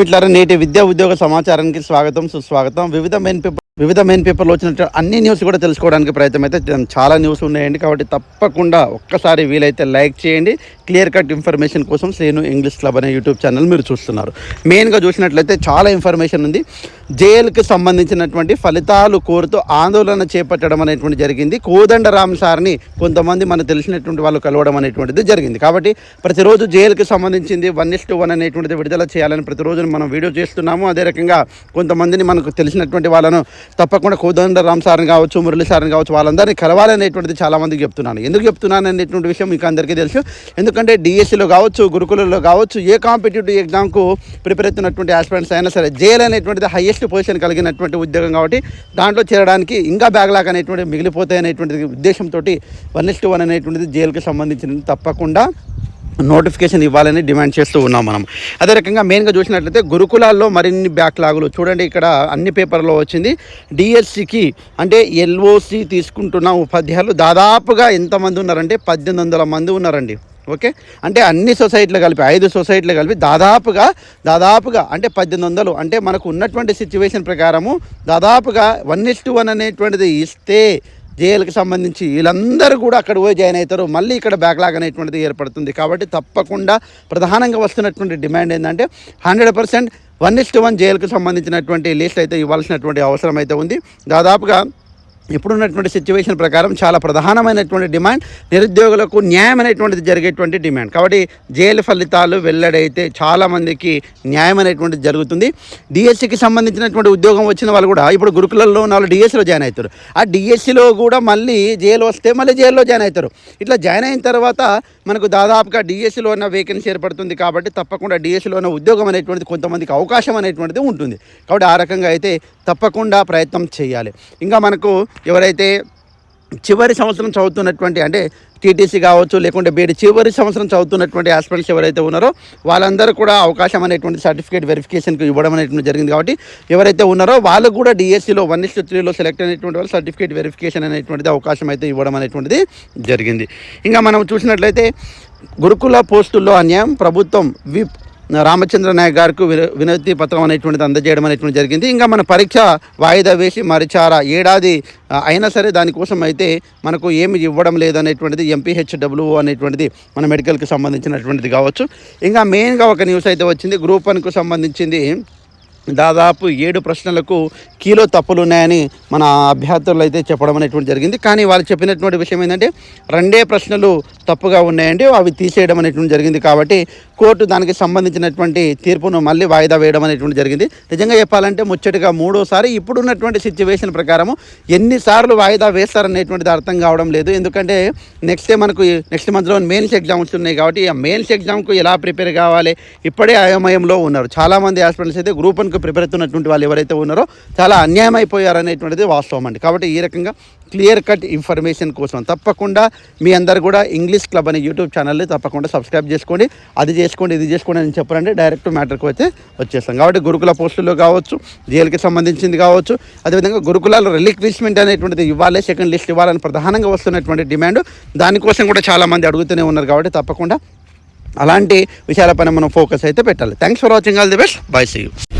మిట్లారా నేటి విద్యా ఉద్యోగ సమాచారానికి స్వాగతం సుస్వాగతం. వివిధ మెయిన్ పేపర్ వివిధ మెయిన్ పేపర్లో వచ్చిన అన్ని న్యూస్ కూడా తెలుసుకోవడానికి ప్రయత్నం అయితే చాలా న్యూస్ ఉన్నాయండి. కాబట్టి తప్పకుండా ఒక్కసారి వీలైతే లైక్ చేయండి. క్లియర్ కట్ ఇన్ఫర్మేషన్ కోసం శ్రేణు ఇంగ్లీష్ క్లబ్ అనే యూట్యూబ్ ఛానల్ మీరు చూస్తున్నారు. మెయిన్గా చూసినట్లయితే చాలా ఇన్ఫర్మేషన్ ఉంది. జైలుకి సంబంధించినటువంటి ఫలితాలు కోరుతూ ఆందోళన చేపట్టడం అనేటువంటి జరిగింది. కోదండరామ్ సార్ని కొంతమంది మనకు తెలిసినటువంటి వాళ్ళు కలవడం అనేటువంటిది జరిగింది. కాబట్టి ప్రతిరోజు జైలుకి సంబంధించింది వన్ ఇస్ వన్ అనేటువంటిది విడుదల చేయాలని ప్రతిరోజు మనం వీడియో చేస్తున్నాము. అదే రకంగా కొంతమందిని మనకు తెలిసినటువంటి వాళ్ళను తప్పకుండా కోదండరామ్ సార్ని కావచ్చు మురళి సార్ని కావచ్చు వాళ్ళందరినీ కలవాలనేటువంటిది చాలామంది చెప్తున్నాను. ఎందుకు చెప్తున్నాను అనేటువంటి విషయం మీకు అందరికీ తెలుసు. ఎందుకు ఎందుకంటే డిఎస్సిలో కావచ్చు గురుకులలో కావచ్చు ఏ కాంపిటేటివ్ ఎగ్జామ్కు ప్రిపేర్ అవుతున్నటువంటి ఆస్పిరెంట్స్ అయినా సరే జేఎల్ అనేటువంటిది హైయెస్ట్ పొజిషన్ కలిగినటువంటి ఉద్యోగం కాబట్టి దాంట్లో చేరడానికి ఇంకా బ్యాక్లాగ్ అనేటువంటి మిగిలిపోతాయి అనేటువంటి ఉద్దేశంతో వన్ ఇస్ వన్ అనేటువంటిది జేఎల్కి సంబంధించిన తప్పకుండా నోటిఫికేషన్ ఇవ్వాలని డిమాండ్ చేస్తూ ఉన్నాం మనం. అదే రకంగా మెయిన్గా చూసినట్లయితే గురుకులాల్లో మరిన్ని బ్యాక్లాగులు చూడండి ఇక్కడ అన్ని పేపర్లో వచ్చింది. డిఎస్సికి అంటే ఎల్ఓసి తీసుకుంటున్న ఉపాధ్యాయులు దాదాపుగా ఎంతమంది ఉన్నారంటే పద్దెనిమిది వందల మంది ఉన్నారండి. ఓకే? అంటే అన్ని సొసైటీలు కలిపి ఐదు సొసైటీలు కలిపి దాదాపుగా దాదాపుగా అంటే పద్దెనిమిది వందలు అంటే మనకు ఉన్నటువంటి సిచ్యువేషన్ ప్రకారము దాదాపుగా వన్ ఇస్ వన్ అనేటువంటిది ఇస్తే జేఎల్కి సంబంధించి వీళ్ళందరూ కూడా అక్కడ పోయి జాయిన్ అవుతారు. మళ్ళీ ఇక్కడ బ్యాక్లాగ్ అనేటువంటిది ఏర్పడుతుంది. కాబట్టి తప్పకుండా ప్రధానంగా వస్తున్నటువంటి డిమాండ్ ఏంటంటే hundred percent one is to one జేఎల్కి సంబంధించినటువంటి లిస్ట్ అయితే ఇవ్వాల్సినటువంటి అవసరం అయితే ఉంది. దాదాపుగా ఇప్పుడున్నటువంటి సిచ్యువేషన్ ప్రకారం చాలా ప్రధానమైనటువంటి డిమాండ్ నిరుద్యోగులకు న్యాయమైనటువంటిది జరిగేటువంటి డిమాండ్. కాబట్టి జైలు ఫలితాలు వెల్లడైతే చాలామందికి న్యాయమైనటువంటిది జరుగుతుంది. డిఎస్సికి సంబంధించినటువంటి ఉద్యోగం వచ్చిన వాళ్ళు కూడా ఇప్పుడు గురుకులలో ఉన్న వాళ్ళు డిఎస్సిలో జాయిన్ అవుతారు. ఆ డిఎస్సిలో కూడా మళ్ళీ జైలు వస్తే మళ్ళీ జైల్లో జాయిన్ అవుతారు. ఇట్లా జాయిన్ అయిన తర్వాత మనకు దాదాపుగా డిఎస్సిలో ఉన్న వేకెన్సీ ఏర్పడుతుంది కాబట్టి తప్పకుండా డిఎస్సిలో ఉన్న ఉద్యోగం అనేటువంటిది కొంతమందికి అవకాశం అనేటువంటిది ఉంటుంది. కాబట్టి ఆ రకంగా అయితే తప్పకుండా ప్రయత్నం చేయాలి. ఇంకా మనకు ఎవరైతే చివరి సంవత్సరం చదువుతున్నటువంటి అంటే టీటీసీ కావచ్చు లేకుంటే బీడి చివరి సంవత్సరం చదువుతున్నటువంటి ఆస్పిరెంట్స్ ఎవరైతే ఉన్నారో వాళ్ళందరూ కూడా అవకాశం అనేటువంటి సర్టిఫికేట్ వెరిఫికేషన్కి ఇవ్వడం అనేటువంటి జరిగింది కాబట్టి ఎవరైతే ఉన్నారో వాళ్ళు కూడా డిఎస్సిలో వన్ ఇస్టు త్రీలో సెలెక్ట్ అయినటువంటి వాళ్ళు సర్టిఫికేట్ వెరిఫికేషన్ అనేటువంటిది అవకాశం అయితే ఇవ్వడం అనేటువంటిది జరిగింది. ఇంకా మనం చూసినట్లయితే గురుకుల పోస్టుల్లో అన్యాయం ప్రభుత్వం విప్ రామచంద్ర నాయక్ గారికి విన- వినతి పత్రం అనేటువంటిది అందజేయడం అనేటువంటి జరిగింది. ఇంకా మన పరీక్ష వాయిదా వేసి మరిచారా ఏడాది అయినా సరే దానికోసం అయితే మనకు ఏమి ఇవ్వడం లేదు అనేటువంటిది ఎంపీహెచ్డబ్ల్యూ అనేటువంటిది మన మెడికల్కి సంబంధించినటువంటిది కావచ్చు. ఇంకా మెయిన్గా ఒక న్యూస్ అయితే వచ్చింది. గ్రూప్ వన్కు సంబంధించింది దాదాపు ఏడు ప్రశ్నలకు కీలో తప్పులు ఉన్నాయని మన అభ్యర్థులు అయితే చెప్పడం అనేటువంటి జరిగింది. కానీ వాళ్ళు చెప్పినటువంటి విషయం ఏంటంటే రెండే ప్రశ్నలు తప్పుగా ఉన్నాయండి అవి తీసేయడం అనేటువంటి జరిగింది కాబట్టి కోర్టు దానికి సంబంధించినటువంటి తీర్పును మళ్ళీ వాయిదా వేయడం అనేటువంటి జరిగింది. నిజంగా చెప్పాలంటే ముచ్చటగా మూడోసారి ఇప్పుడున్నటువంటి సిచ్యువేషన్ ప్రకారము ఎన్నిసార్లు వాయిదా వేస్తారనేటువంటిది అర్థం కావడం లేదు. ఎందుకంటే నెక్స్ట్ డే మనకు నెక్స్ట్ మంత్లో మెయిన్స్ ఎగ్జామ్స్ ఉన్నాయి కాబట్టి ఆ మెయిన్స్ ఎగ్జామ్కు ఎలా ప్రిపేర్ కావాలి? ఇప్పుడే అయోమయంలో ఉన్నారు. చాలామంది హాస్పిటల్స్ అయితే గ్రూప్ వన్కు ప్రిపేర్ అవుతున్నటువంటి వాళ్ళు ఎవరైతే ఉన్నారో చాలా అన్యాయం అయిపోయారనేటువంటిది వాస్తవం అండి. కాబట్టి ఈ రకంగా క్లియర్ కట్ ఇన్ఫర్మేషన్ కోసం తప్పకుండా మీ అందరు కూడా ఇంగ్లీష్ క్లబ్ అనే యూట్యూబ్ ఛానల్ని తప్పకుండా సబ్స్క్రైబ్ చేసుకోండి. అది చేసుకోండి ఇది చేసుకోండి అని చెప్పారంటే డైరెక్ట్ మ్యాటర్కి అయితే వచ్చేస్తాం. కాబట్టి గురుకుల పోస్టులు కావచ్చు జైలుకి సంబంధించింది కావచ్చు అదేవిధంగా గురుకులాలు రిలీక్విష్మెంట్ అనేటువంటిది ఇవ్వాలి సెకండ్ లిస్ట్ ఇవ్వాలని ప్రధానంగా వస్తున్నటువంటి డిమాండ్. దానికోసం కూడా చాలామంది అడుగుతూనే ఉన్నారు. కాబట్టి తప్పకుండా అలాంటి విషయాలపైన మనం ఫోకస్ అయితే పెట్టాలి. Thanks for watching all the best bye see you